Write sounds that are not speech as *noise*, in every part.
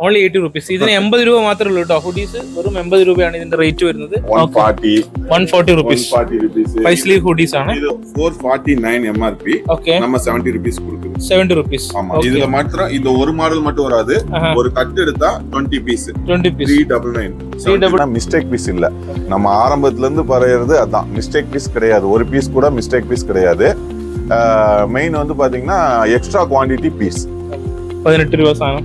Only eighty rupees ഇതിന് എൺപത് രൂപ മാത്രമേ ഉള്ളൂ കേട്ടോ ഹുഡീസ് വെറും എൺപത് രൂപയാണ് ഇതിന്റെ റേറ്റ് വരുന്നത് one forty one forty one rupees forty rupees five sleeve hoodies ആണ് இது four forty nine MRP okay நம்ம செவன்டி ருபீஸ் கொடுக்குறோம் സെവന്റി റുപ്പീസ് ஆமா இதுல மாத்திரம் இந்த ஒரு மாடல் மட்டும் வராது ஒரு கட் எடுத்தா twenty piece twenty piece three double nine three double mistake piece இல்ல நம்ம ஆரம்பத்துல இருந்து பறையிறது அதான் மிஸ்டேக் பீஸ் கிடையாது ஒரு பீஸ் கூட மிஸ்டேக் பீஸ் கிடையாது மெயின் வந்து பாத்தீங்கன்னா எக்ஸ்ட்ரா குவாண்டிட்டி பீஸ் പതിനെട്ട് രൂപ സാധനം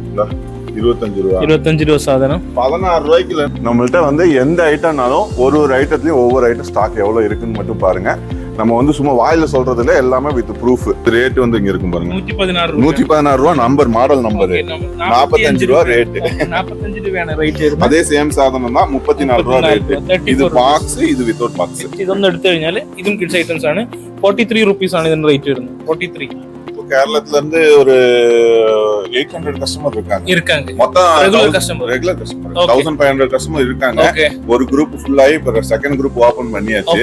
இருபத்தஞ்சு ரூபா ഇരുപത്തഞ്ച് രൂപ സാധനം பதினாறு ரூபாய்க்குல நம்மள்ட்ட வந்து எந்த ஐட்டம்னாலும் ஒரு ஒரு ஐட்டத்துலயும் ஒவ்வொரு ஐட்டம் ஸ்டாக் எவ்வளவு இருக்குன்னு மட்டும் பாருங்க நம்ம வந்து சும்மா வாயில சொல்றதுல எல்லாமே வித் ப்ரூஃப் ரேட் வந்து இங்க இருக்கும் பாருங்க നൂറ്റി പതിനാറ് രൂപ நூத்தி பதினாறு ரூபா நம்பர் மாடல் நம்பர் நாற்பத்தஞ்சு ரூபா ரேட் നാപ്പത്തഞ്ച് രൂപയാണ് റേറ്റ് വരുന്നത് அதே சேம் சாதனம் தான் முப்பத்தி நாலு ரூபா ரேட் തേർട്ടി இது பாக்ஸ் இது வித்தவுட் பாக்ஸ் ഇതൊന്നും എടുത്തു കഴിഞ്ഞാൽ ഇതും കിഡ്സ് ഐറ്റംസ് ആണ് ഫോർട്ടി ത്രീ റുപ്പീസ് ആണ് ഇതിന്റെ റേറ്റ് വരുന്നത് ഫോർട്ടി ത്രീ இப்போ கேரளத்துல இருந்து ஒரு எயிட் ஹண்ட்ரட் கஸ்டமர் இருக்காங்க. இருக்காங்க. மொத்தம் Regular customer. Regular customer. Thousand five hundred customer இருக்காங்க. ஒரு குரூப் ஃபுல்லாகி இப்போ செகண்ட் குரூப் ஓபன் பண்ணியாச்சு.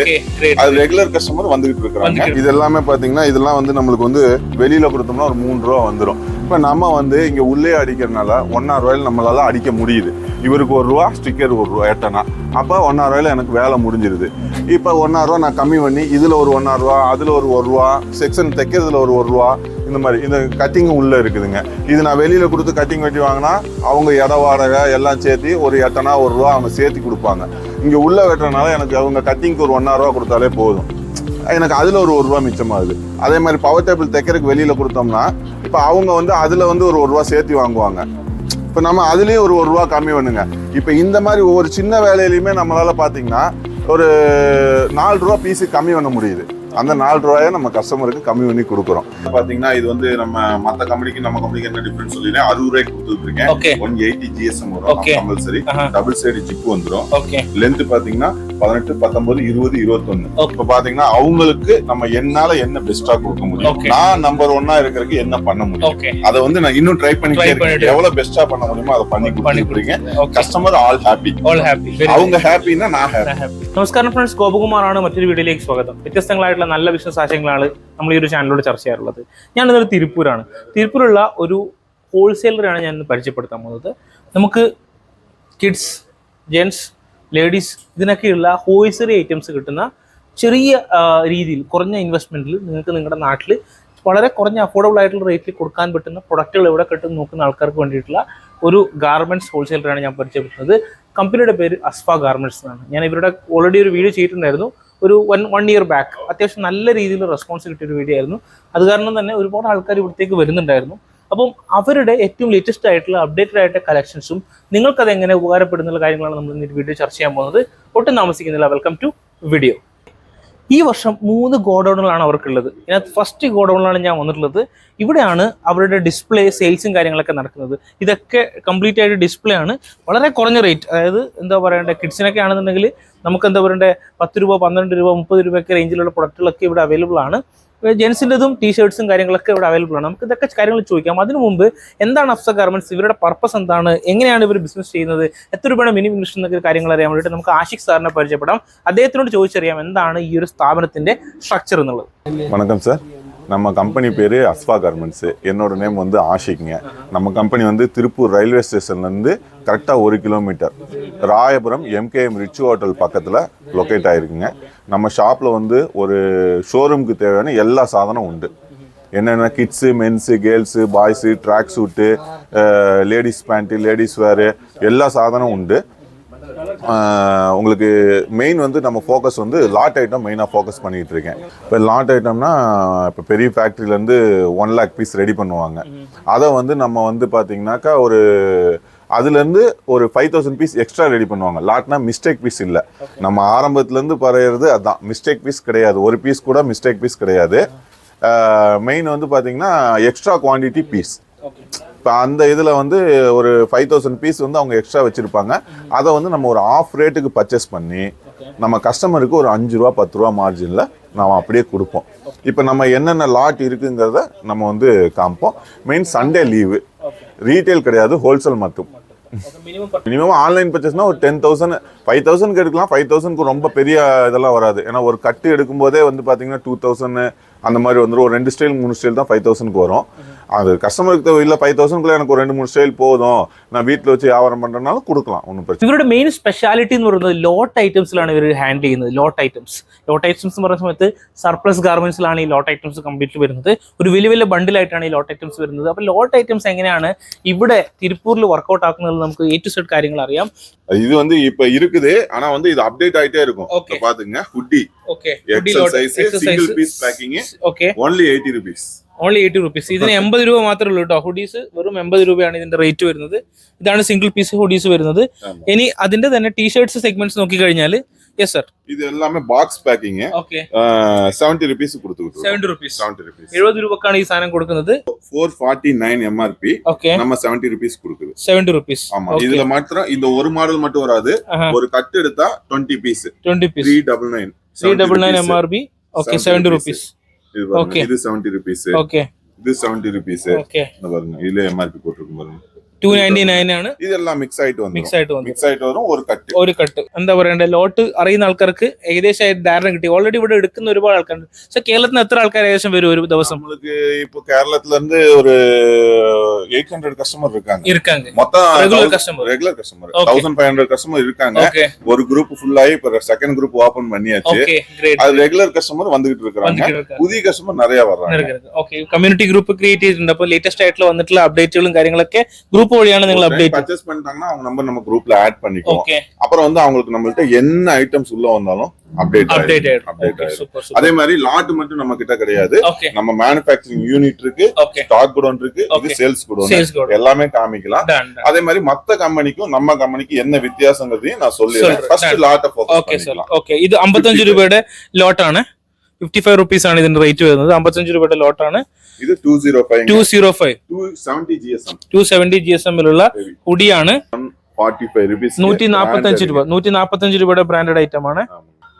அது ரெகுலர் கஸ்டமர் வந்துகிட்டு இருக்காங்க. இது எல்லாமே பாத்தீங்கன்னா இதெல்லாம் வந்து நம்மளுக்கு வந்து வெளியில கொடுத்தோம்னா ஒரு மூணு ரூபா வந்துடும் இப்போ நம்ம வந்து இங்கே உள்ளே அடிக்கிறதுனால ஒன்றா ரூபாயில் நம்மளால் அடிக்க முடியுது. இவருக்கு ஒரு ரூபா ஸ்டிக்கர் ஒரு ரூபா எட்டனா அப்போ ஒன்னா ரூபாயில எனக்கு வேலை முடிஞ்சிருது. இப்போ ஒன்னா ரூபா நான் கம்மி பண்ணி இதில் ஒரு ஒன்னா ரூபா ஒரு ஒரு ரூபா செக்ஷன் தைக்கிறதுல ஒரு ஒரு ரூபா இந்த மாதிரி இந்த கட்டிங்கும் உள்ளே இருக்குதுங்க. இது நான் வெளியில் கொடுத்து கட்டிங் வெட்டி வாங்கினா அவங்க இட வாடகை எல்லாம் சேர்த்து ஒரு எட்டனா ஒரு ரூபா அவங்க சேர்த்து கொடுப்பாங்க. இங்கே உள்ளே வெட்டுறதுனால எனக்கு அவங்க கட்டிங்க்கு ஒரு ஒன்றா ரூபா கொடுத்தாலே போதும். எனக்கு அதுல ஒரு ஒரு ரூபா மிச்சமாகுது. அதே மாதிரி பவர் டேபிள் தைக்கிறதுக்கு வெளியில கொடுத்தோம்னா இப்போ அவங்க வந்து அதுல வந்து ஒரு ஒரு ரூபா சேர்த்து வாங்குவாங்க. இப்போ நம்ம அதுலயும் ஒரு ஒரு ரூபா கம்மி பண்ணுங்க. இப்போ இந்த மாதிரி ஒவ்வொரு சின்ன வேலையிலையுமே நம்மளால பாத்தீங்கன்னா ஒரு நாலு ரூபா பீஸு கம்மி பண்ண முடியுது. அந்த நாலு ரூபாயை நம்ம கஸ்டமருக்கு கம்மி பண்ணி கொடுக்குறோம். பாத்தீங்கன்னா இது வந்து நம்ம மத்த கம்பெனிக்கு நம்ம கம்பெனிக்கு என்ன டிஃபரன்ஸ் சொல்லிடுறேன் அறுபது ரூபாய்க்கு ஓகே ஒன் எயிட்டி ஜிஎஸ்எம் வரும். கம்பல்சரி. டபுள் சைடு ஜிப் வந்துரும். ஓகே லென்த் பாத்தீங்கன்னா பதினெட்டு பத்தொன்பது இருபது இருபத்தொன்னு Okay. இப்ப பாத்தீங்கன்னா அவங்களுக்கு நம்ம என்னால என்ன பெஸ்டா கொடுக்க முடியும் Okay. நான் நம்பர் ஒன்னா இருக்கிறதுக்கு என்ன பண்ண முடியும் ஓகே அதை வந்து நான் இன்னும் ட்ரை பண்ணிட்டே Try இருக்கேன் பண்ணிட்டு. எவ்வளவு பெஸ்டா பண்ண முடியுமோ அதை பண்ணி பண்ணி கொடுத்துருக்கீங்க okay customer all happy all happy அவங்க ஹாப்பின்னா நான் ஹாப்பி നമസ്കാരം ഫ്രണ്ട്സ് ഗോപകുമാറാണ് മറ്റൊരു വീഡിയോയിലേക്ക് സ്വാഗതം വ്യത്യസ്തങ്ങളായിട്ടുള്ള നല്ല ബിസിനസ് ആശയങ്ങളാണ് നമ്മൾ ഈ ഒരു ചാനലിലൂടെ ചർച്ച ചെയ്യാറുള്ളത് ഞാൻ ഇന്നൊരു തിരുപ്പൂരാണ് തിരുപ്പൂരുള്ള ഒരു ഹോൾസെയിലറാണ് ഞാൻ ഇന്ന് പരിചയപ്പെടുത്താൻ പോകുന്നത് നമുക്ക് കിഡ്സ് ജെൻസ് ലേഡീസ് ഇതിനൊക്കെയുള്ള ഹോയ്സറി ഐറ്റംസ് കിട്ടുന്ന ചെറിയ രീതിയിൽ കുറഞ്ഞ ഇൻവെസ്റ്റ്മെന്റിൽ നിങ്ങൾക്ക് നിങ്ങളുടെ നാട്ടിൽ വളരെ കുറഞ്ഞ അഫോർഡബിൾ ആയിട്ടുള്ള റേറ്റിൽ കൊടുക്കാൻ പറ്റുന്ന പ്രൊഡക്റ്റുകൾ എവിടെ കിട്ടും നോക്കുന്ന ആൾക്കാർക്ക് വേണ്ടിയിട്ടുള്ള ഒരു ഗാർമെന്റ്സ് ഹോൾസെയിലറാണ് ഞാൻ പരിചയപ്പെടുന്നത് കമ്പനിയുടെ പേര് അസ്ഫ ഗാർമെന്റ്സ് എന്നാണ്. ഞാൻ ഇവരുടെ ഓൾറെഡി ഒരു വീഡിയോ ചെയ്തിട്ടുണ്ടായിരുന്നു. ഒരു വൺ വൺ ഇയർ ബാക്ക് അത്യാവശ്യം നല്ല രീതിയിൽ റെസ്പോൺസ് കിട്ടിയ ഒരു വീഡിയോ ആയിരുന്നു. അത് കാരണം തന്നെ ഒരുപാട് ആൾക്കാർ ഇവിടത്തേക്ക് വരുന്നുണ്ടായിരുന്നു. അപ്പം അവരുടെ ഏറ്റവും ലേറ്റസ്റ്റ് ആയിട്ടുള്ള അപ്ഡേറ്റഡ് ആയിട്ട് കളക്ഷൻസും നിങ്ങൾക്കത് എങ്ങനെ ഉപകാരപ്പെടുന്ന കാര്യങ്ങളാണ് നമ്മൾ ഇന്ന് വീഡിയോ ചർച്ച ചെയ്യാൻ പോകുന്നത്. ഒട്ടും താമസിക്കുന്നില്ല. വെൽക്കം ടു വീഡിയോ ഈ വർഷം മൂന്ന് ഗോഡൗണുകളാണ് അവർക്കുള്ളത്. ഇതിനകത്ത് ഫസ്റ്റ് ഗോഡൗണിലാണ് ഞാൻ വന്നിട്ടുള്ളത്. ഇവിടെയാണ് അവരുടെ ഡിസ്പ്ലേ സെയിൽസും കാര്യങ്ങളൊക്കെ നടക്കുന്നത്. ഇതൊക്കെ കംപ്ലീറ്റ് ആയിട്ട് ഡിസ്പ്ലേ ആണ്. വളരെ കുറഞ്ഞ റേറ്റ് അതായത് എന്താ പറയണ്ടേ? കിഡ്സിനൊക്കെ ആണെന്നുണ്ടെങ്കിൽ നമുക്ക് എന്താ പറയണ്ടേ? പത്ത് രൂപ പന്ത്രണ്ട് രൂപ മുപ്പത് രൂപയൊക്കെ റേഞ്ചിലുള്ള പ്രൊഡക്റ്റുകളൊക്കെ ഇവിടെ അവൈലബിൾ ആണ്. ജെൻസിൻ്റെതും ടീഷർട്സും കാര്യങ്ങളൊക്കെ ഇവിടെ അവൈലബിൾ ആണ് നമുക്ക് ഇതൊക്കെ കാര്യങ്ങൾ ചോദിക്കാം അതിനു മുമ്പ് എന്താണ് അഫ്സ ഗാർമെന്റ്സ് ഇവരുടെ പർപ്പസ് എന്താണ് എങ്ങനെയാണ് ഇവർ ബിസിനസ് ചെയ്യുന്നത് എത്ര രൂപയുടെ മിനിമം ഇൻവെസ്റ്റ് എന്നൊക്കെ കാര്യങ്ങൾ അറിയാൻ വേണ്ടിയിട്ട് നമുക്ക് ആഷിഖ് സാറിനെ പരിചയപ്പെടാം അദ്ദേഹത്തിനോട് ചോദിച്ചറിയാം എന്താണ് ഈ ഒരു സ്ഥാപനത്തിന്റെ സ്ട്രക്ചർ എന്നുള്ളത് வணக்கம் சார் நம்ம கம்பெனி பேர் அஸ்ஃபா கார்மெண்ட்ஸு என்னோட நேம் வந்து ஆஷிக்ங்க நம்ம கம்பெனி வந்து திருப்பூர் ரயில்வே ஸ்டேஷன்லேருந்து கரெக்டாக ஒரு kilometre. Royapuram MKM rich hotel பக்கத்தில் லொக்கேட் ஆகிருக்குங்க நம்ம ஷாப்பில் வந்து ஒரு ஷோரூமுக்கு தேவையான எல்லா சாதனம் உண்டு. என்னென்ன kids mens girls boys track suit ladies pant ladies wear எல்லா சாதனம் உண்டு. உங்களுக்கு மெயின் வந்து நம்ம ஃபோக்கஸ் வந்து லாட் ஐட்டம் மெயினாக ஃபோக்கஸ் பண்ணிகிட்டு இருக்கேன். இப்போ லாட் ஐட்டம்னா இப்போ பெரிய ஃபேக்ட்ரியிலேருந்து ஒன் லேக் பீஸ் ரெடி பண்ணுவாங்க. அதை வந்து நம்ம வந்து பார்த்தீங்கன்னாக்கா ஒரு அதுலேருந்து ஒரு five thousand piece extra ready பண்ணுவாங்க. லாட்னா மிஸ்டேக் பீஸ் இல்லை. நம்ம ஆரம்பத்துலேருந்து பறையிறது அதுதான் மிஸ்டேக் பீஸ் கிடையாது. ஒரு பீஸ் கூட மிஸ்டேக் பீஸ் கிடையாது. மெயின் வந்து பார்த்தீங்கன்னா எக்ஸ்ட்ரா குவான்டிட்டி பீஸ் இப்போ அந்த இதில் வந்து ஒரு ஃபைவ் தௌசண்ட் பீஸ் வந்து அவங்க எக்ஸ்ட்ரா வச்சுருப்பாங்க. அதை வந்து நம்ம ஒரு ஆஃப் ரேட்டுக்கு பர்ச்சேஸ் பண்ணி நம்ம கஸ்டமருக்கு ஒரு அஞ்சு ரூபா பத்து ரூபா மார்ஜினில் நாம் அப்படியே கொடுப்போம். இப்போ நம்ம என்னென்ன லாட் இருக்குங்கிறத நம்ம வந்து காமிப்போம். மெயின் சண்டே லீவு ரீட்டைல் கிடையாது ஹோல்சேல் மட்டும். மினிமம் ஆன்லைன் பர்ச்சேஸ்னா ஒரு டென் தௌசண்ட் ஃபைவ் தௌசண்ட்க்கு எடுக்கலாம். ஃபைவ் தௌசண்ட்க்கு ரொம்ப பெரிய இதெல்லாம் வராது. ஏன்னா ஒரு கட்டு எடுக்கும்போதே வந்து பார்த்தீங்கன்னா டூ தௌசண்ட் அந்த மாதிரி வந்துடும் ஒரு ரெண்டு ஸ்டைல் மூணு ஸ்டைல் தான் ஃபைவ் தௌசண்ட்க்கு வரும் அது கஸ்டமருக்கு இல்லை ஃபைவ் தௌசண்ட்குள்ள எனக்கு ஒரு ரெண்டு மூணு ஸ்டைல் போதும் நான் வீட்டில் வச்சு வியாபாரம் பண்ணுறதுனால கொடுக்கலாம் ஒன்றும் பிரச்சனை ഇവരുടെ മെയിൻ സ്പെഷ്യാലിറ്റി എന്ന് പറയുന്നത് ലോട്ട് ഐറ്റംസിലാണ് ഇവർ ഹാൻഡിൽ ചെയ്യുന്നത് ലോട്ട് ഐറ്റംസ് ലോട്ട് ഐറ്റംസ് എന്ന് പറയുന്ന സമയത്ത് സർപ്ലസ് ഗാർമെന്റ്സിലാണ് ഈ ലോട്ട് ഐറ്റംസ് കംപ്ലീറ്റ് വരുന്നത് ഒരു വലിയ വലിയ ബണ്ടിലായിട്ടാണ് ഈ ലോട്ട് ഐറ്റംസ് വരുന്നത് അപ്പോൾ ലോട്ട് ഐറ്റംസ് എങ്ങനെയാണ് ഇവിടെ തിരുപ്പൂരിൽ വർക്കൗട്ട് ആക്കുന്നത് നമുക്ക് എ ടു സെഡ് കാര്യങ്ങൾ അറിയാം இது வந்து இப்ப இருக்குது ஆனா வந்து இது அப்டேட் ஆயிட்டே இருக்கும் Okay. இப்ப பாத்துங்க hoodie okay XL size single piece packing Okay only eighty rupees only eighty rupees ഇതിന് എൺപത് രൂപ മാത്രമേ ഉള്ളൂ കേട്ടോ ഹുഡീസ് വെറും എൺപത് രൂപയാണ് ഇതിന്റെ റേറ്റ് വരുന്നത് ഇതാണ് സിംഗിൾ പീസ് ഹുഡീസ് വരുന്നത് ആമാ. ഇനി അതിന്റെ തന്നെ ടീഷർട്സ് സെഗ്മെന്റ്സ് നോക്കിക്കഴിഞ്ഞാൽ യെസ് സർ இது எல்லாமே box packing okay seventy rupees கொடுத்துக்கிட்டு സെവൻറ്റി റുപ്പീസ് செவன்டி ருபீஸ் എഴുപത് രൂപക്കാണ് ഈ സാധനം കൊടുക്കുന്നത് four forty nine MRP okay நம்ம செவன்டி ருபீஸ் கொடுக்குது സെവൻറ്റി റുപ്പീസ് ஆமா இதுல மாத்திரம் இந்த ஒரு மாடல் மட்டும் வராது ஒரு கட் எடுத்தா twenty piece twenty piece three double nine three double nine M R P okay 70 seventy rupees. Rupees இது பாருங்க. இது செவன்டி ருபீஸ் இது செவன்டி ருபீஸ் பாருங்க. இதுல எம்ஆர்பி போட்டிருக்கும் பாருங்க. ടു നയൻറ്റി നയൻ ആണ് இதெல்லாம் மிக்ஸ் ஆயிட்டு മിക്സ് வந்துரும் ആയിട്ട് വന്നത് மிக்ஸ் ஆயிட்டு வரும் ஒரு கட்டு ഒരു കട്ട് എന്താ പറയണ്ടേ ലോട്ട് അറിയുന്ന ആൾക്കാർക്ക് ഏകദേശം ആയിട്ട് ധാരണ കിട്ടി ഓൾറെഡി ഇവിടെ എടുക്കുന്ന ഒരുപാട് ആൾക്കാരുണ്ട് പക്ഷെ കേരളത്തിൽ നിന്ന് എത്ര ആൾക്കാർ ഏകദേശം വരും ഒരു ദിവസം நம்மளுக்கு இப்போ கேரளத்துல இருந்து ஒரு எயிட் ஹண்ட்ரட் கஸ்டமர் இருக்காங்க இருக்காங்க மொத்தம் Regular customer. Regular customer Okay. Thousand five hundred customer இருக்காங்க ஓகே ஒரு குரூப் ஃபுல் ஆகி இப்ப செகண்ட் குரூப் ஓபன் பண்ணியாச்சு ஓகே கிரேட் அது ரெகுலர் கஸ்டமர் வந்துகிட்டு இருக்காங்க வந்துட்டு இருக்காங்க புதிய கஸ்டமர் நிறைய வர்றாங்க ഓക്കെ കമ്മ്യൂണിറ്റി ഗ്രൂപ്പ് ക്രിയേറ്റ് ചെയ്തിട്ടുണ്ട് അപ്പോൾ ലേറ്റസ്റ്റ് ആയിട്ടുള്ള വന്നിട്ടുള്ള അപ്ഡേറ്റുകളും കാര്യങ്ങളൊക്കെ ഗ്രൂപ്പ് குரூப் வழியானதுங்களா அப்டேட் பர்ச்சேஸ் பண்ணிட்டாங்கன்னா அவங்க நம்பர் நம்ம குரூப்ல ஆட் பண்ணிக்குவோம். அப்புறம் வந்து அவங்களுக்கு நம்மள்ட்ட என்ன ஐட்டம்ஸ் உள்ள வந்தாலும் அப்டேட் அப்டேட் அப்டேட் அதே மாதிரி லாட் மட்டும் நம்ம கிட்ட கிடையாது. நம்ம மேனுஃபேக்சரிங் யூனிட் இருக்கு ஸ்டாக் குடோன் இருக்கு இது சேல்ஸ் குடோன் எல்லாமே காமிக்கலாம். அதே மாதிரி மத்த கம்பெனிக்கும் நம்ம கம்பெனிக்கு என்ன வித்தியாசங்கிறதையும் நான் சொல்லிடுறேன். First lot okay sir okay இது 55 ரூபாயோட லாட் ஆன? ഫിഫ്റ്റി ഫൈവ് റുപ്പീസ് ആണ് ഇതിന്റെ റേറ്റ് വരുന്നത് അമ്പത്തഞ്ച് രൂപയുടെ ലോട്ടാണ് இது two zero five two zero five two seventy GSM two seventy G S എമ്മിലുള്ള ഹുഡിയാണ് forty five rupees നൂറ്റി നാപ്പത്തഞ്ച് രൂപ നൂറ്റി നാപ്പത്തഞ്ച് രൂപയുടെ ബ്രാൻഡഡ് ഐറ്റം ആണ്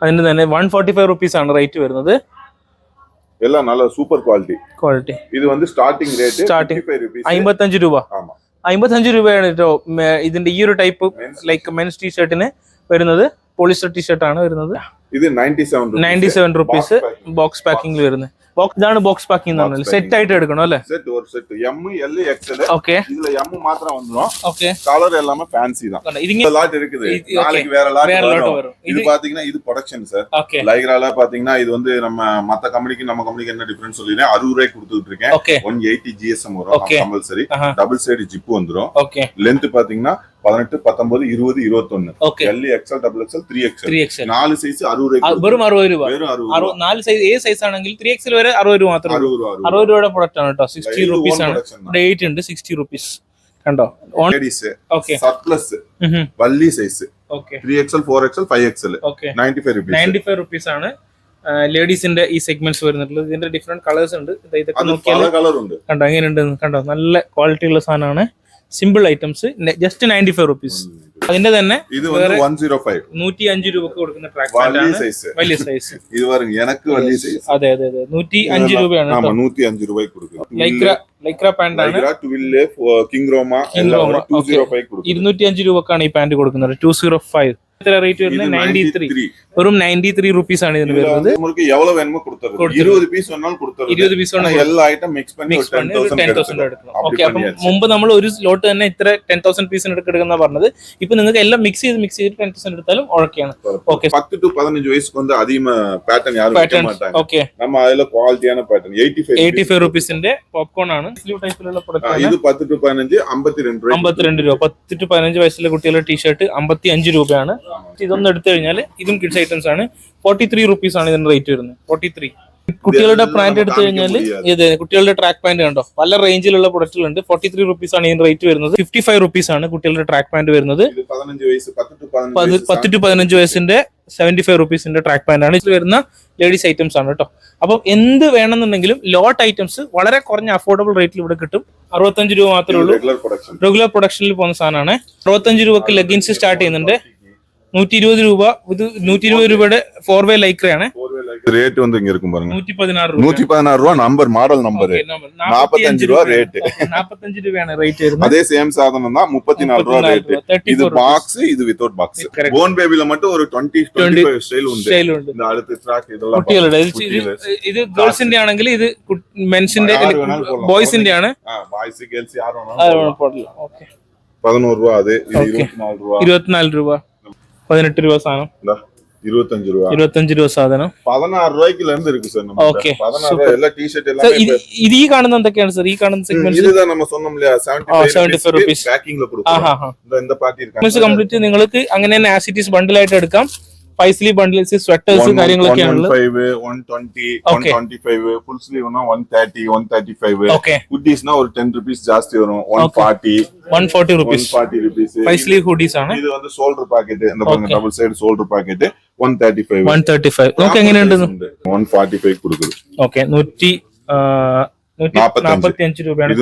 അതിന് തന്നെ വൺ ഫോർട്ടി ഫൈവ് റുപ്പീസ് ആണ് റേറ്റ് വരുന്നത് எல்லாம் நல்ல சூப்பர் குவாலிட்டி ക്വാളിറ്റി இது வந்து starting rate Starting. Five rupees അമ്പത്തഞ്ച് രൂപ ஆமா അമ്പത്തഞ്ച് രൂപയാണ് കേട്ടോ മേ- ഇതിന്റെ ഈ ഒരു ടൈപ്പ് ലൈക്ക് മെൻസ് ടീഷർട്ടിന് വരുന്നത് പോളിസ്റ്റർ ടീഷർട്ട് ആണ് വരുന്നത് ഇത് ninety seven ninety seven rupees box പാക്കിംഗിൽ വരുന്നത്. பாக்ஸ் ದಾಣ பாக்ஸ் பாக்கிங் ದಾಣ ಸೆಟ್ ಐಟ್ எடுக்கணும் ಅಲ್ಲ ಸೆಟ್ ஒரு set M L XL okay இதுல எம் மாத்திரம் வந்துரும். ஓகே கலர் எல்லாமே ஃபேன்சி தான். இதுங்க லாட் இருக்குது. நாளைக்கு வேற லாட் வேற லாட் வரும். இது பாத்தீங்கன்னா இது ப்ரொடக்ஷன் சார் லைக்ரால பாத்தீங்கன்னா இது வந்து நம்ம மத்த கம்பெனிக்கு நம்ம கம்பெனிக்கு என்ன டிஃபரன்ஸ் சொல்லினா 60 ரூபாய் கொடுத்துட்டு இருக்கேன். ஓகே 180 ஜிஎஸ்எம் வரும். Okay compulsory double side zip வந்துரும். லெந்த் பாத்தீங்கன்னா பதினெட்டு பத்தொன்பது இருபது இருபத்தொன்னு. L XL double XL three XL நாலு சைஸ் அறுபது வெறும் அறுபது ரூபாய். வெறும் அறுபது நாலு சைஸ் ஏ சைஸ் ஆனாங்க த்ரீ எக்ஸ்எல் വരെ അറുപത് രൂപ മാത്രമേ ഉള്ളൂ. അറുപത് രൂപ അറുപത് അറുപത് രൂപയുടെ പ്രൊഡക്റ്റ് ആണ് കേട്ടോ. സിക്സ്റ്റി റുപ്പീസ് ആണ്. ഡേറ്റ് ഉണ്ട് സിക്സ്റ്റി റുപ്പീസ് കണ്ടോ? സർപ്ലസ് വള്ളി size okay three XL four XL five XL okay ninety five rupees ninety five rupees ആണ്. ലേഡീസിന്റെ ഈ സെഗ്മെന്റ്സ് വരുന്നുള്ളത് ഇതിന്റെ ഡിഫറെന്റ് കളേഴ്സ് ഇതൊക്കെ നോക്കിയാൽ ഉണ്ട്. കണ്ടോ എങ്ങനെയുണ്ട് കണ്ടോ? നല്ല ക്വാളിറ്റി ഉള്ള സാധനമാണ്. Simple items just ninety five rupees അതിന്റെ തന്നെ ഇത് வந்து 105 105 രൂപക്ക് കൊടുക്കുന്ന ട്രാക്ക് പാന്റ് ആണ് വലിയ സൈസ് *laughs* ഇത് വലിയ സൈസ് അതെ അതെ അതെ. 105 രൂപയാണ് നൂറ്റി 105 രൂപ കൊടുക്കുന്നു ലൈക്ര ലൈക്ര ആണ് കിംഗ് റോമ 205 205 രൂപക്കാണ് ഈ പാന്റ് കൊടുക്കുന്നത്. 205 எத்தனை ரேட் வருது நைன்டி த்ரீ வெறும் நைன்டி த்ரீ ருபீஸ் ആണ് ഇതിന് எவ்வளவு വേണമോ കൊടുത്തരും 20 പീസ് വന്നാലും കൊടുത്തരും 20 பண்ணி 10000 തന്നെ ഇത്ര 10000 പീസിന് എടുക്കുന്ന പറഞ്ഞത്. ഇപ്പോൾ നിങ്ങൾക്ക് എല്ലാം മിക്സ് ചെയ്ത് മിക്സ് ചെയ്ത് 10000 എടുത്താലും ഓക്കെയാണ് ഓക്കേ 10 ടു 15 വയസ്സ് കൊണ്ട് അധികം പാറ്റേൺ ആരും വെക്കാൻ മാട്ടാണ് ഓക്കേ നമ്മൾ ക്വാളിറ്റിയാണ് പാറ്റേൺ 85 85 രൂപീസിന്റെ പോപ്കോൺ ആണ്. സ്ലീവ് ടൈപ്പിലുള്ള പ്രൊഡക്റ്റ് ഇത് 10 ടു 15 52 രൂപ 52 രൂപ. 10 ടു 15 വയസ്സിലെ കുട്ടികളുടെ ടീഷർട്ട് 55 രൂപയാണ്. ഇതൊന്നും എടുത്തു കഴിഞ്ഞാൽ ഇതും കിഡ്സ് ഐറ്റംസ് ആണ്. ഫോർട്ടി ത്രീ റുപ്പീസ് ആണ് ഇതിന്റെ റേറ്റ് വരുന്നത്. ഫോർട്ടി ത്രീ കുട്ടികളുടെ പാന്റ് എടുത്തു കഴിഞ്ഞാൽ ഇത് കുട്ടികളുടെ ട്രാക്ക് പാന്റ് കണ്ടോ? പല റേഞ്ചിലുള്ള പ്രൊഡക്റ്റുകളുണ്ട് ഫോർട്ടി ത്രീ റുപ്പീസ് ആണ് ഇതിന്റെ റേറ്റ് വരുന്നത്. ഫിഫ്റ്റി ഫൈവ് റുപ്പീസ് ആണ് കുട്ടികളുടെ ട്രാക്ക് പാന്റ് വരുന്നത്. പത്ത് ടു പതിനഞ്ച് വയസ്സിന്റെ സെവന്റി ഫൈവ് റുപ്പീസിന്റെ ട്രാക്ക് പാന്റ് ആണ്. ഇതിൽ വരുന്ന ലേഡീസ് ഐറ്റംസ് ആണ് കേട്ടോ. അപ്പൊ എന്ത് വേണമെന്നുണ്ടെങ്കിലും ലോട്ട് ഐറ്റംസ് വളരെ കുറഞ്ഞ അഫോർഡബിൾ റേറ്റിൽ ഇവിടെ കിട്ടും. അറുപത്തഞ്ച് രൂപ മാത്രമേ ഉള്ളൂ. റെഗുലർ പ്രൊഡക്ഷനിൽ പോകുന്ന സാധനമാണ്. അറുപത്തഞ്ച് രൂപക്ക് ലെഗിൻസ് സ്റ്റാർട്ട് ചെയ്യുന്നുണ്ട്. നൂറ്റി ഇരുപത് രൂപ ഇത് നൂറ്റി ഇരുപത് രൂപയുടെ ഫോർ വേ ലൈക്രയാണ് ஃபோர் வேல ரேட் வந்து இங்க இருக்கும் பாருங்க നൂറ്റി പതിനാറ് രൂപ நூத்தி பதினாறு ரூபா நம்பர் மாடல் நம்பர் நாற்பத்தஞ்சு ரூபா rate. നാപ്പത്തഞ്ച് രൂപയാണ് റേറ്റ് വരുന്നത് அதே சேம் சாதனம் தான் முப்பத்தி நாலு ரூபா ரேட் തേർട്ടി இது ഫോർ பாக்ஸ் இது வித்தவுட் பாக்ஸ் Correct. போன் பேபில மட்டும் ஒரு டுவெண்ட்டி டுவெண்ட்டி ஃபைவ் ஸ்டைல் உண்டு സ്റ്റൈലുണ്ട് இந்த அடுத்து ட்ராக் இதெல்லாம் കുട്ടികളുടെ ഇത് കുട്ടികള്. ഇത് ഇത് ഗേൾസിന്റെ ആണെങ്കിൽ ഇത് മെൻസിന്റെ யாரு வேணாலும் போடலாம். ബോയ്സിന്റെ ആണ് பாய்ஸ் கேர்ள்ஸ் யார் അത് வேணாலும் കുഴപ്പമില്ല. ഓക്കെ பதினோரு ரூபா அது இது Okay. இருபத்தி நாலு ரூபா ഇരുപത്തിനാല് രൂപ പതിനെട്ട് രൂപ സാധനം இந்தா, இருபத்தஞ்சு ரூபா ഇരുപത്തഞ്ച് രൂപ സാധനം பதினாறு ரூபாய்க்குல இருந்து இருக்கு சார் நம்ம Okay, பதினாறு super. ரூபாய் எல்லா டிஷர்ட் Sir, எல்லாமே ഇത് ഇത് ഈ കാണുന്ന എന്തൊക്കെയാണ് സർ ഈ കാണുന്ന இப்ப- സെഗ്മെന്റ്സ് இதுதான் நம்ம சொன்னோம் இல்லையா ആ, 75 rupees. பேக்கிங்ல ആ கொடுக்கும் ഹാ ഹാ இந்த இந்த பாட்டி സെഗ്മെന്റ്സ് இருக்காங்க കംപ്ലീറ്റ് നിങ്ങൾക്ക് അങ്ങനെ തന്നെ ആസിറ്റീസ് ബണ്ടിലായിട്ട് എടുക്കാം five sleeve bundles sweaters കാര്യങ്ങളൊക്കെയാണല്ലോ one twenty one twenty five full sleeve one thirty one thirty five ഹുഡീസ്നാ ഒരു ടെൻ റുപ്പീസ് ജാസ്തി വരും one forty one forty rupees forty rupees five sleeve hoodies ആണ് ഇത് വന്ന് ഷോൾഡർ പാക്കറ്റ് എന്താ പറയുക ഡബിൾ സൈഡ് ഷോൾഡർ പാക്കറ്റ് 135 135 നമുക്ക് എങ്ങനെയുണ്ട് 145 കൊടുക്കുന്നു ഓക്കേ 100 നാൽപ്പത്തിയഞ്ച് രൂപയാണ്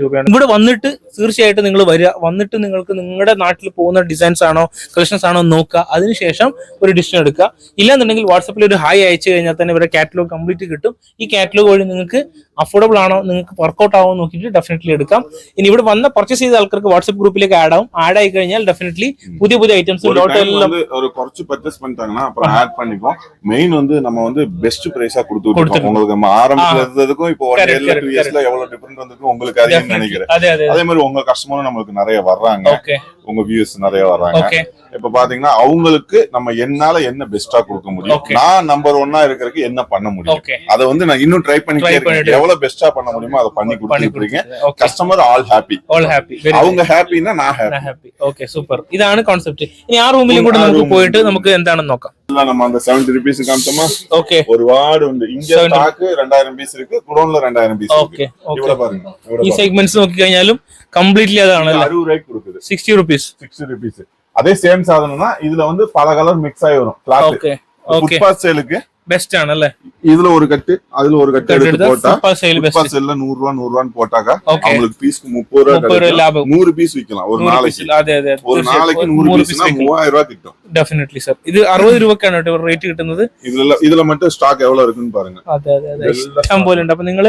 രൂപയാണ്. ഇവിടെ വന്നിട്ട് തീർച്ചയായിട്ടും നിങ്ങൾ വരിക. വന്നിട്ട് നിങ്ങൾക്ക് നിങ്ങളുടെ നാട്ടിൽ പോകുന്ന ഡിസൈൻസ് ആണോ കളക്ഷൻസ് ആണോ നോക്കുക. അതിനുശേഷം ഒരു ഡിസിഷൻ എടുക്കുക. ഇല്ലാന്നുണ്ടെങ്കിൽ വാട്സപ്പിൽ ഒരു ഹായ് അയച്ചു കഴിഞ്ഞാൽ തന്നെ ഇവരുടെ കാറ്റലോഗ് കംപ്ലീറ്റ് കിട്ടും. ഈ കാറ്റലോഗ് വഴി നിങ്ങൾക്ക് അഫോർഡബിൾ ആണോ നിങ്ങൾക്ക് വർക്കൗട്ട് ആവോ നോക്കിയിട്ട് ഡെഫിനറ്റ്ലി എടുക്കാം ഇനി ഇവിടെ വന്ന പർച്ചേസ് ചെയ്ത ആൾക്കാർക്ക് വാട്സപ്പ് ഗ്രൂപ്പിലേക്ക് ആഡ് ആവും ആഡ് ആയി കഴിഞ്ഞാൽ ഡെഫിനറ്റ്ലി പുതിയ പുതിയ ഐറ്റംസ് ஒரு ഡോട്ട് time എല്ലാം வந்து ஒரு குறைச்சு பர்ச்சேஸ் பண்ணிட்டாங்கன்னா அப்புறம் ஆட் பண்ணிக்குவோம் மெயின் வந்து நம்ம வந்து பெஸ்ட் பிரைஸா கொடுத்துருக்கோம் கொடுத்துருக்கோம். உங்களுக்கு நம்ம ஆரம்பத்துல இருந்ததுக்கும் இப்போ ஒன் Correct, இயர்ல correct, டூ இயர்ஸ்ல எவ்வளவு டிஃபரெண்ட் வந்திருக்கும் உங்களுக்கு அதிகம் நினைக்கிறேன் അതെ അതെ அதே மாதிரி உங்க கஸ்டமரும் நம்மளுக்கு நிறைய வர்றாங்க ഓക്കെ உங்க வியூஸ் நிறைய வர்றாங்க ഓക്കെ இப்ப பாத்தீங்கன்னா அவங்களுக்கு நம்ம என்னால என்ன பெஸ்டா கொடுக்க முடியும் Okay. நான் நம்பர் ஒன்னா இருக்கிறதுக்கு என்ன பண்ண முடியும் ഓക്കെ அதை வந்து நான் இன்னும் ட்ரை பண்ணிட்டே Try இருக்கேன் பண்ணிட்டு. எவ்வளவு பெஸ்டா பண்ண முடியுமோ அதை பண்ணி പണി கொடுத்துட்டு இருக்கேன் okay customer all happy all happy very அவங்க ஹாப்பின்னா நான் ஹாப்பி ഹാപ്പി ഓക്കെ സൂപ്പർ ഇതാണ് കോൺസെപ്റ്റ് ഇനി ആ റൂമിലും കൂടെ ആ നമുക്ക് room പോയിട്ട് നമുക്ക് എന്താണെന്ന് നോക്കാം நம்ம அந்த செவன்டி ருபீஸ் காமிச்சோமா ഓക്കെ ஒரு வார்டு உண்டு இங்க 70. ஸ்டாக் ரெண்டாயிரம் பீஸ் இருக்கு குடோன்ல ரெண்டாயிரம் பீஸ் இருக்கு ഓക്കെ ഓക്കെ இவ்வளவு பாருங்க ഈ இவ்வளவு பாருங்க. സെഗ്മെന്റ്സ് നോക്കി കഴിഞ്ഞാലും കംപ്ലീറ്റ്ലി അതാണല്ലേ அறுபது ரூபாய்க்கு கொடுக்குது സിക്സ്റ്റി റുപ്പീസ് சிக்ஸ்டி ருபீஸ் அதே சேம் சாதனம் தான் இதுல வந்து பல கலர் மிக்ஸ் ஆகி வரும் கிளாத் ഓക്കെ ഓക്കെ ஃபுட்பாத் சேலுக்கு ബെസ്റ്റ് ആണല്ലേ இதுல ஒரு கட்டு அதுல ஒரு கட்டு எடுத்து போட்டா സെയിൽ ஃபுட்பாத் ബെസ്റ്റ് சேல்ல நூறு ரூபா நூறு ரூபான்னு போட்டாக்கா Okay. அவங்களுக்கு பீஸ்க்கு முப்பது ரூபா മുപ്പത് രൂപ கிடைக்கும். ലാഭം நூறு பீஸ் விக்கலாம் ஒரு നൂറ് நாளைக்கு piece. അതെ അതെ ஒரு நாளைக்கு நூறு பீஸ்னா மூவாயிரம் ரூபாய் கிட்டும் ഡെഫിനറ്റ്ലി സർ ഇത് അറുപത് രൂപക്കാണ് കേട്ടോ റേറ്റ് കിട്ടുന്നത് இதுல இதுல மட்டும் ஸ்டாக் எவ்வளவு இருக்குன்னு பாருங்க അതെ അതെ അതെ ഇഷ്ടം പോലെ ഉണ്ട് അപ്പൊ നിങ്ങൾ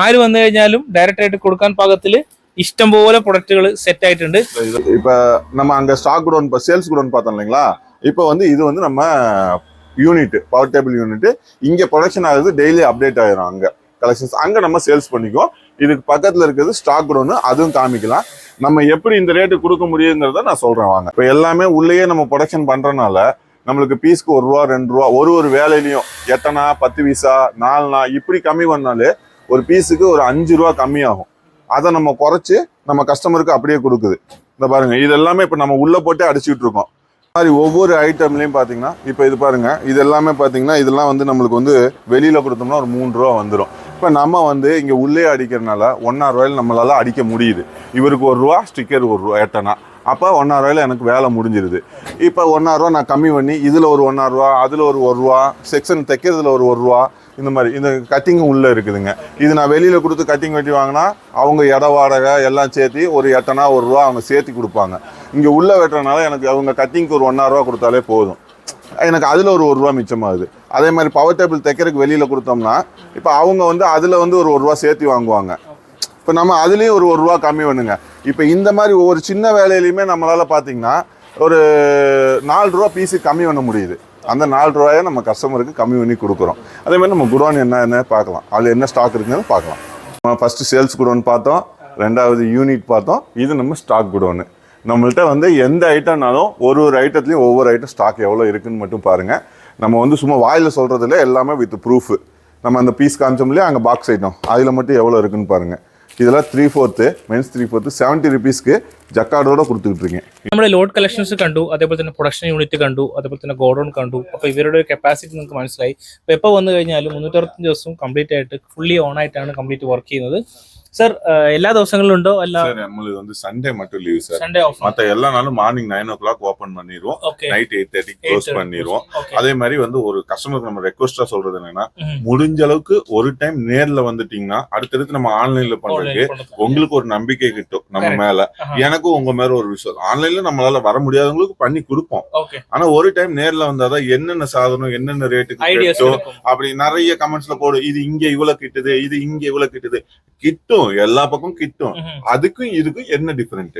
ആര് വന്നു കഴിഞ്ഞാലും ഡയറക്റ്റ് ആയിട്ട് കൊടുക്കാൻ പാകത്തില് ഇഷ്ടം പോലെ പ്രൊഡക്റ്റുകൾ സെറ്റ് ആയിട്ടുണ്ട് இப்ப நம்ம அங்க ஸ்டாக் குடோன் இப்ப சேல்ஸ் குடோன் பார்த்தோம் இல்லைங்களா இப்ப வந்து இது வந்து நம்ம யூனிட் பவர் டேபிள் யூனிட் இங்கே ப்ரொடக்ஷன் ஆகுது டெய்லி அப்டேட் ஆயிரும் அங்கே. கலெக்ஷன்ஸ் அங்கே நம்ம சேல்ஸ் பண்ணிக்குவோம். இதுக்கு பக்கத்தில் இருக்கிறது ஸ்டாக் குடோன் அதுவும் காமிக்கலாம். நம்ம எப்படி இந்த ரேட்டு கொடுக்க முடியுங்கிறத நான் சொல்கிறேன் வாங்க. இப்போ எல்லாமே உள்ளேயே நம்ம ப்ரொடக்ஷன் பண்ணுறனால நம்மளுக்கு பீஸ்க்கு ஒரு ரூபா ரெண்டு ரூபா ஒரு ஒரு வேலையிலையும் எட்டனா பத்து பீஸா நாலுனா இப்படி கம்மி பண்ணாலே ஒரு பீஸுக்கு ஒரு அஞ்சு ரூபா கம்மியாகும். அதை நம்ம குறைச்சி நம்ம கஸ்டமருக்கு அப்படியே கொடுக்குது. இந்த பாருங்க இது எல்லாமே இப்போ நம்ம உள்ளே போட்டு அடிச்சுட்டு இருக்கோம். மாதிரி ஒவ்வொரு ஐட்டம்லையும் பார்த்தீங்கன்னா இப்போ இது பாருங்க இது எல்லாமே பார்த்தீங்கன்னா இதெல்லாம் வந்து நம்மளுக்கு வந்து வெளியில் கொடுத்தோம்னா ஒரு மூணு ரூபா வந்துடும் இப்போ நம்ம வந்து இங்கே உள்ளே அடிக்கிறனால ஒன்றா ரூபாயில் நம்மளால் அடிக்க முடியுது. இவருக்கு ஒரு ரூபா ஸ்டிக்கர் ஒரு ரூபா எட்டனா. அப்போ ஒன்றா ரூபாயில் எனக்கு வேலை முடிஞ்சிருது. இப்போ ஒன்றா ரூபா நான் கம்மி பண்ணி இதில் ஒரு ஒன்றா ரூபா அதில் ஒரு ஒரு ரூபா செக்ஷன் தைக்கிறதுல ஒரு ஒரு ரூபா இந்த மாதிரி இந்த கட்டிங்கும் உள்ளே இருக்குதுங்க. இது நான் வெளியில் கொடுத்து கட்டிங் வெட்டி வாங்கினா அவங்க இட வாடகை எல்லாம் சேர்த்து ஒரு எட்டனா ஒரு ரூபா அவங்க சேர்த்து கொடுப்பாங்க. இங்கே உள்ளே வெட்டுறதுனால எனக்கு அவங்க கட்டிங்க்கு ஒரு ஒன்றா ரூபா கொடுத்தாலே போதும். எனக்கு அதில் ஒரு ஒரு ரூபா மிச்சமாகுது. அதே மாதிரி பவர் டேபிள் தைக்கிறதுக்கு வெளியில் கொடுத்தோம்னா இப்போ அவங்க வந்து அதில் வந்து ஒரு ஒரு ரூபா சேர்த்து வாங்குவாங்க. இப்போ நம்ம அதுலேயும் ஒரு ஒரு ரூபா கம்மி பண்ணுங்க. இப்போ இந்த மாதிரி ஒவ்வொரு சின்ன வேலையிலையுமே நம்மளால் பார்த்தீங்கன்னா ஒரு நாலு ரூபா பீஸு கம்மி பண்ண முடியுது. அந்த நாலு ரூபாயை நம்ம கஸ்டமருக்கு கம்மி பண்ணி கொடுக்குறோம். அதே மாதிரி நம்ம குடோன் என்ன என்ன பார்க்கலாம். அதில் என்ன ஸ்டாக் இருக்குன்னு பார்க்கலாம். நம்ம ஃபஸ்ட்டு சேல்ஸ் குடோன் பார்த்தோம். ரெண்டாவது யூனிட் பார்த்தோம். இது நம்ம ஸ்டாக் குடோனு நம்மள்கிட்ட வந்து எந்த ஐட்டம்னாலும் ஒரு ஒரு ஐட்டத்துலையும் ஒவ்வொரு ஐட்டம் ஸ்டாக் எவ்வளோ இருக்குன்னு மட்டும் பாருங்கள் நம்ம வந்து சும்மா வாயில் சொல்கிறதுல எல்லாமே வித் ப்ரூஃபு நம்ம அந்த பீஸ் காமிச்சோம்லையே அங்கே பாக்ஸ் ஐட்டம் அதில் மட்டும் எவ்வளோ இருக்குன்னு பாருங்கள் இதெல்லாம் three fourth men's three fourth seventy റുപ്പീസ്ക്ക് ജക്കാർഡോടെ കൊടുത്തിട്ടിരിക്കും നമ്മുടെ ലോഡ് കളക്ഷൻസ് കണ്ടു അതേപോലെ തന്നെ പ്രൊഡക്ഷൻ യൂണിറ്റ് കണ്ടു അതേപോലെ തന്നെ ഗോഡൗൺ കണ്ടു അപ്പോൾ ഇവരുടെ കപ്പാസിറ്റി നിങ്ങൾക്ക് മനസ്സിലായി അപ്പോൾ എപ്പോൾ വന്നു കഴിഞ്ഞാലും മുന്നൂറ്ററുപത്തഞ്ച് ദിവസവും കംപ്ലീറ്റ് ആയിട്ട് ഫുള്ളി ഓൺ ആയിട്ടാണ് കംപ്ലീറ്റ് വർക്ക് ചെയ്യുന്നത് சார் എല്ലാ ദിവസങ്ങളിലും ഉണ്ടോ അല്ല சார் நம்மளுக்கு வந்து சண்டே மட்டும் லீவ் சார் സൺഡേ ഓഫ് மத்த எல்லா நாளும் morning nine o'clock open பண்ணிடுவோம் okay night eight thirty close பண்ணிடுவோம் அதே மாதிரி வந்து ஒரு கஸ்டமருக்கு நம்ம ரெக்வஸ்டா சொல்றது என்னன்னா ம். முடிஞ்ச அளவுக்கு ஒரு டைம் நேர்ல வந்துட்டீங்கன்னா அடுத்தடுத்து நம்ம ஆன்லைன்ல பண்றதுக்கு உங்களுக்கு ஒரு நம்பிக்கை கிட்டும் நம்ம Correct. மேல ஆஹா. எனக்கும் உங்க மேல ஒரு விஷயம் ஆன்லைன்ல நம்மளால வர முடியாதவங்களுக்கு பண்ணி கொடுப்போம் ஓகே ஆனா ஒரு டைம் நேர்ல வந்தாதான் என்னென்ன சாதனம் என்னென்ன ரேட்டுக்கு ஐடியாஸ் கிட்டும் அப்படி நிறைய கமெண்ட்ஸ்ல போடு இது இங்க இவ்வளவு கிட்டுது இது இங்க இவ்வளவு கிட்டுது கிட்டும் எல்லா பக்கம் கிட்டும் அதுக்கும் இதுக்கும் என்ன டிஃபரெண்ட்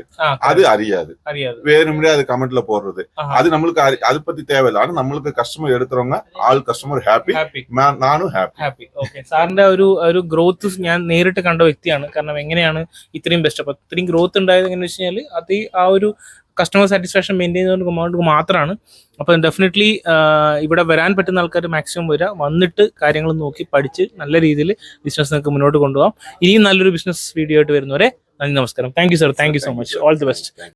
அது அறியாது അറിയാതെ வேணும்னே அது கமெண்ட்ல போடுறது ஆஹா. அது நம்மளுக்கு அறி- அது பத்தி தேவையில்லை ஆனா நம்மளுக்கு கஸ்டமர் எடுக்கிறவங்க ஆல் கஸ்டமர் ஹாப்பி ഹാപ്പി நானும் ஹாப்பி ഹാപ്പി ഓക്കെ സാറിന്റെ ഒരു ഒരു ഗ്രോത്ത് ഞാൻ നേരിട്ട് കണ്ട വ്യക്തിയാണ് കാരണം എങ്ങനെയാണ് ഇത്രയും ബെസ്റ്റ് അപ്പൊ ഇത്രയും ഗ്രോത്ത് ഉണ്ടായത് എങ്ങനെയാണെന്ന് വെച്ച് കഴിഞ്ഞാൽ അത് ഈ ആ ഒരു കസ്റ്റമർ സാറ്റിസ്ഫാക്ഷൻ മെയിന്റെയിൻ ചെയ്യുന്നത് മാത്രമാണ് അപ്പം ഡെഫിനറ്റ്ലി ഇവിടെ വരാൻ പറ്റുന്ന ആൾക്കാർ മാക്സിമം വരിക വന്നിട്ട് കാര്യങ്ങൾ നോക്കി പഠിച്ച് നല്ല രീതിയിൽ ബിസിനസ് നിങ്ങൾക്ക് മുന്നോട്ട് കൊണ്ടുപോകാം. ഇനിയും നല്ലൊരു ബിസിനസ് വീഡിയോ ആയിട്ട് വരുന്നവരെ നന്ദി നമസ്കാരം. Thank you sir thank you so much all the best